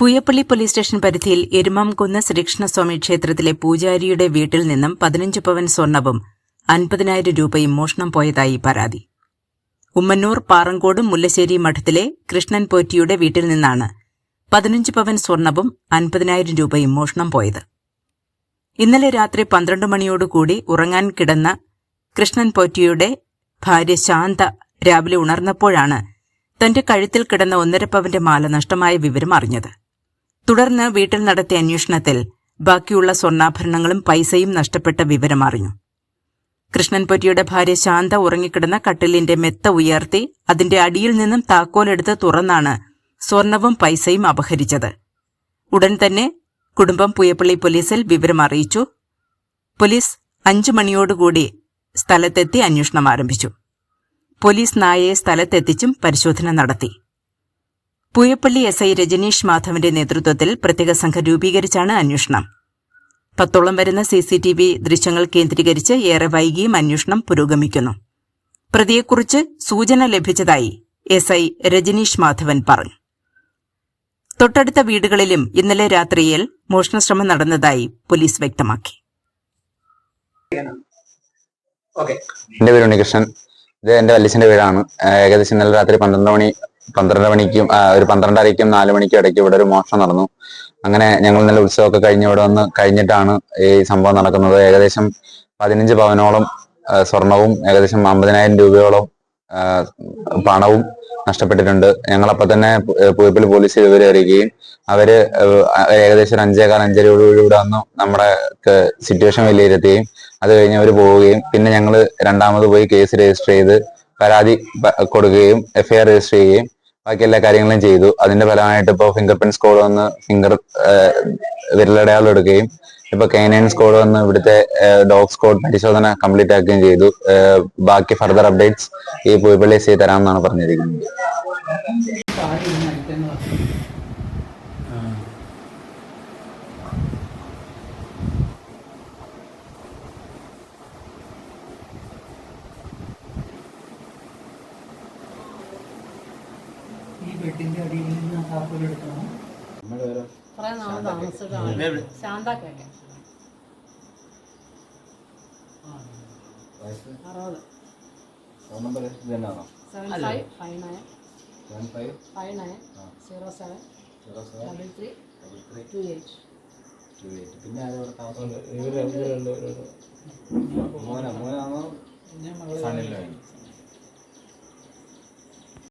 Pooyappally police station പരിധിയിൽ എരുമാംകുന്ന് ശ്രീകൃഷ്ണസ്വാമി ക്ഷേത്രത്തിലെ പൂജാരിയുടെ വീട്ടിൽ നിന്നും പതിനഞ്ച് പവൻ സ്വർണവും അൻപതിനായിരം രൂപയും മോഷണം പോയതായി പരാതി. ഉമ്മന്നൂർ പാറങ്കോട് മുല്ലശ്ശേരി മഠത്തിലെ കൃഷ്ണൻ പോറ്റിയുടെ വീട്ടിൽ നിന്നാണ് പതിനഞ്ച് പവൻ സ്വർണവും അൻപതിനായിരം രൂപയും മോഷണം പോയത്. ഇന്നലെ രാത്രി പന്ത്രണ്ട് മണിയോടുകൂടി ഉറങ്ങാൻ കിടന്ന കൃഷ്ണൻ പോറ്റിയുടെ ഭാര്യ ശാന്ത രാവിലെ ഉണർന്നപ്പോഴാണ് തന്റെ കഴുത്തിൽ കിടന്ന ഒന്നര പവന്റെ മാല നഷ്ടമായ വിവരം അറിഞ്ഞത്. തുടർന്ന് വീട്ടിൽ നടത്തിയ അന്വേഷണത്തിൽ ബാക്കിയുള്ള സ്വർണാഭരണങ്ങളും പൈസയും നഷ്ടപ്പെട്ട വിവരം അറിഞ്ഞു. കൃഷ്ണൻ പൊറ്റിയുടെ ഭാര്യ ശാന്ത ഉറങ്ങിക്കിടന്ന കട്ടിലിന്റെ മെത്ത ഉയർത്തി അതിന്റെ അടിയിൽ നിന്നും താക്കോലെടുത്ത് തുറന്നാണ് സ്വർണവും പൈസയും അപഹരിച്ചത്. ഉടൻ തന്നെ കുടുംബം പുയപ്പള്ളി പോലീസിൽ വിവരം അറിയിച്ചു. പോലീസ് അഞ്ചു മണിയോടുകൂടി സ്ഥലത്തെത്തി അന്വേഷണം ആരംഭിച്ചു. പോലീസ് നായയെ സ്ഥലത്തെത്തിച്ചും പരിശോധന നടത്തി. പുയപ്പള്ളി എസ് ഐ രജനീഷ് മാധവന്റെ നേതൃത്വത്തിൽ പ്രത്യേക സംഘം രൂപീകരിച്ചാണ് അന്വേഷണം. പത്തോളം വരുന്ന സി സി ടി വി ദൃശ്യങ്ങൾ കേന്ദ്രീകരിച്ച് ഏറെ വൈകിയും അന്വേഷണം പുരോഗമിക്കുന്നു. പ്രതിയെക്കുറിച്ച് സൂചന ലഭിച്ചതായി എസ് ഐ രജനീഷ് മാധവൻ പറഞ്ഞു. തൊട്ടടുത്ത വീടുകളിലും ഇന്നലെ രാത്രിയിൽ മോഷണശ്രമം നടന്നതായി പോലീസ് വ്യക്തമാക്കി. എന്റെ പേര് ഉണ്ണികൃഷ്ണൻ. ഇത് എന്റെ വല്യച്ഛന്റെ വീടാണ്. ഏകദേശം ഇന്നലെ രാത്രി പന്ത്രണ്ട് മണി പന്ത്രണ്ട് മണിക്കും ഒരു പന്ത്രണ്ടരയ്ക്കും നാല് മണിക്കും ഇടയ്ക്ക് ഇവിടെ ഒരു മോഷണം നടന്നു. അങ്ങനെ ഞങ്ങൾ നല്ല ഉത്സവമൊക്കെ കഴിഞ്ഞ് ഇവിടെ വന്ന് കഴിഞ്ഞിട്ടാണ് ഈ സംഭവം നടക്കുന്നത്. ഏകദേശം പതിനഞ്ച് പവനോളം സ്വർണവും ഏകദേശം അമ്പതിനായിരം രൂപയോളം പണവും നഷ്ടപ്പെട്ടിട്ടുണ്ട്. ഞങ്ങൾ അപ്പൊ തന്നെ പുയപ്പിൽ പോലീസ് ഇതുവരെ അറിയുകയും അവർ ഏകദേശം ഒരു അഞ്ചേകാൽ അഞ്ചരയോടുകൂടി വന്നു നമ്മുടെ സിറ്റുവേഷൻ വിലയിരുത്തുകയും അത് കഴിഞ്ഞ് അവർ പോവുകയും പിന്നെ ഞങ്ങൾ രണ്ടാമത് പോയി കേസ് രജിസ്റ്റർ ചെയ്ത് പരാതി കൊടുക്കുകയും എഫ്ഐആർ രജിസ്റ്റർ ചെയ്യുകയും ബാക്കി എല്ലാ കാര്യങ്ങളും ചെയ്തു. അതിന്റെ ഫലമായിട്ട് ഇപ്പോൾ ഫിംഗർ പ്രിന്റ് സ്കോഡ് വന്ന് ഫിംഗർ വിരലടയാളം എടുക്കുകയും ഇപ്പൊ കൈനൈൻ സ്കോഡ് വന്ന് ഇവിടുത്തെ ഡോഗ് സ്കോഡ് പരിശോധന കംപ്ലീറ്റ് ആക്കുകയും ചെയ്തു. ബാക്കി ഫർദർ അപ്ഡേറ്റ്സ് ഈ പുയപ്പള്ളി സി തരാമെന്നാണ് പറഞ്ഞിരിക്കുന്നത്. ബെഡിന്റെ അടിയിൽ നിന്ന് താക്കോൽ എടുക്കണം. കുറെ നാൾ താമസിച്ചിട്ടാണ് ശാന്താക്കല്ലേ അറുപത്. Seven five five nine. Five? Nine zero seven double three two eight. പിന്നെ താമസം? മോന മോനാണോ?